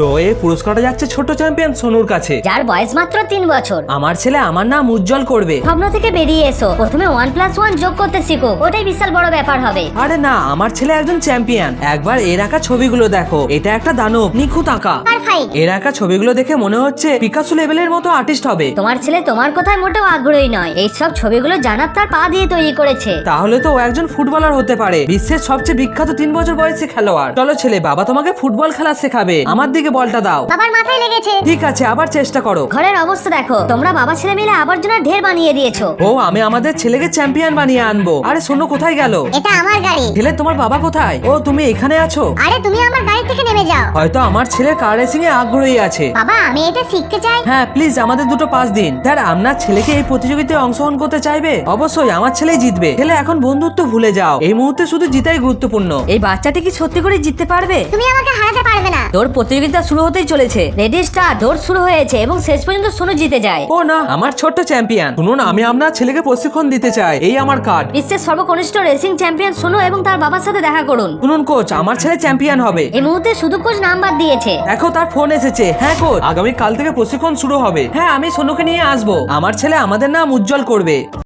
তো এই পুরস্কারটা যাচ্ছে ছোট চ্যাম্পিয়ন সোনুর কাছে। যার বয়স মাত্র তিন বছর। আমার ছেলে আমার নাম উজ্জ্বল করবে। স্বপ্ন থেকে বেরিয়ে এসো। প্রথমে ওয়ান প্লাস ওয়ান যোগ করতে শিখো। ওটাই বিশাল বড় ব্যাপার হবে। আরে না আমার ছেলে একজন চ্যাম্পিয়ন। একবার এর আঁকা ছবিগুলো দেখো। এটা একটা দানব নিখুঁত আঁকা। এর আঁকা ছবিগুলো দেখে মনে হচ্ছে পিকাসো লেভেলের মতো আর্টিস্ট হবে। তোমার ছেলে তোমার কথায় মোটেও আগ্রহী নয়। এইসব ছবিগুলো জানার তার পা দিয়ে তৈরি করেছে। তাহলে তো ও একজন ফুটবলার হতে পারে। বিশ্বের সবচেয়ে বিখ্যাত তিন বছর বয়সী খেলোয়াড়। চলো ছেলে বাবা তোমাকে ফুটবল খেলা শেখাবে। আমার দিকে বলটা দাও। বাবার মাথায় লেগেছে। ঠিক আছে আবার চেষ্টা করো। ঘরের অবস্থা দেখো তোমরা বাবা ছেলে মিলে আবর্জনা ঢের বানিয়ে দিয়েছ। ও আমি আমাদের ছেলেকে চ্যাম্পিয়ন বানিয়ে আনব। আরে শোনো কোথায় গেল? এটা আমার গাড়ি। ছেলে তোমার বাবা কোথায়? ও তুমি এখানে আছো? আরে তুমি আমার গাড়ি থেকে নেমে যাও। হয়তো আমার ছেলে কার রেসিং এ আগ্রহী আছে। বাবা আমি এটা শিখতে চাই। হ্যাঁ প্লিজ আমাদের দুটো পাস দিন। স্যার আপনার ছেলেকে এই প্রতিযোগিতায় অংশগ্রহণ করতে চাইবে? অবশ্যই আমার ছেলেই জিতবে। ছেলে এখন বন্ধুত্ব ভুলে যাও। এই মুহূর্তে শুধু জিতাই গুরুত্বপূর্ণ। এই বাচ্চাটি কি সত্যি করে জিততে পারবে? তুমি আমাকে হারাতে পারবে তোর প্রতিযোগিতা শুরু হতেই চলেছে। রেডি স্টার দৌড় শুরু হয়েছে এবং শেষ পর্যন্ত সোনু জিতে যায়। ও না আমার ছোট্ট চ্যাম্পিয়ন শুনুন আমি আপনার ছেলেকে প্রশিক্ষণ দিতে চাই। এই আমার কার্ড বিশ্বের সর্বকনিষ্ঠ রেসিং চ্যাম্পিয়ন সোনু এবং তার বাবার সাথে দেখা করুন। শুনুন কোচ আমার ছেলে চ্যাম্পিয়ন হবে। এই মুহূর্তে শুধু কোচ নাম্বার দিয়েছে। দেখো তার ফোন এসেছে। হ্যাঁ কোচ আগামী কাল থেকে প্রশিক্ষণ শুরু হবে। হ্যাঁ আমি সোনুকে নিয়ে আসব। আমার ছেলে আমাদের নাম উজ্জ্বল করবে।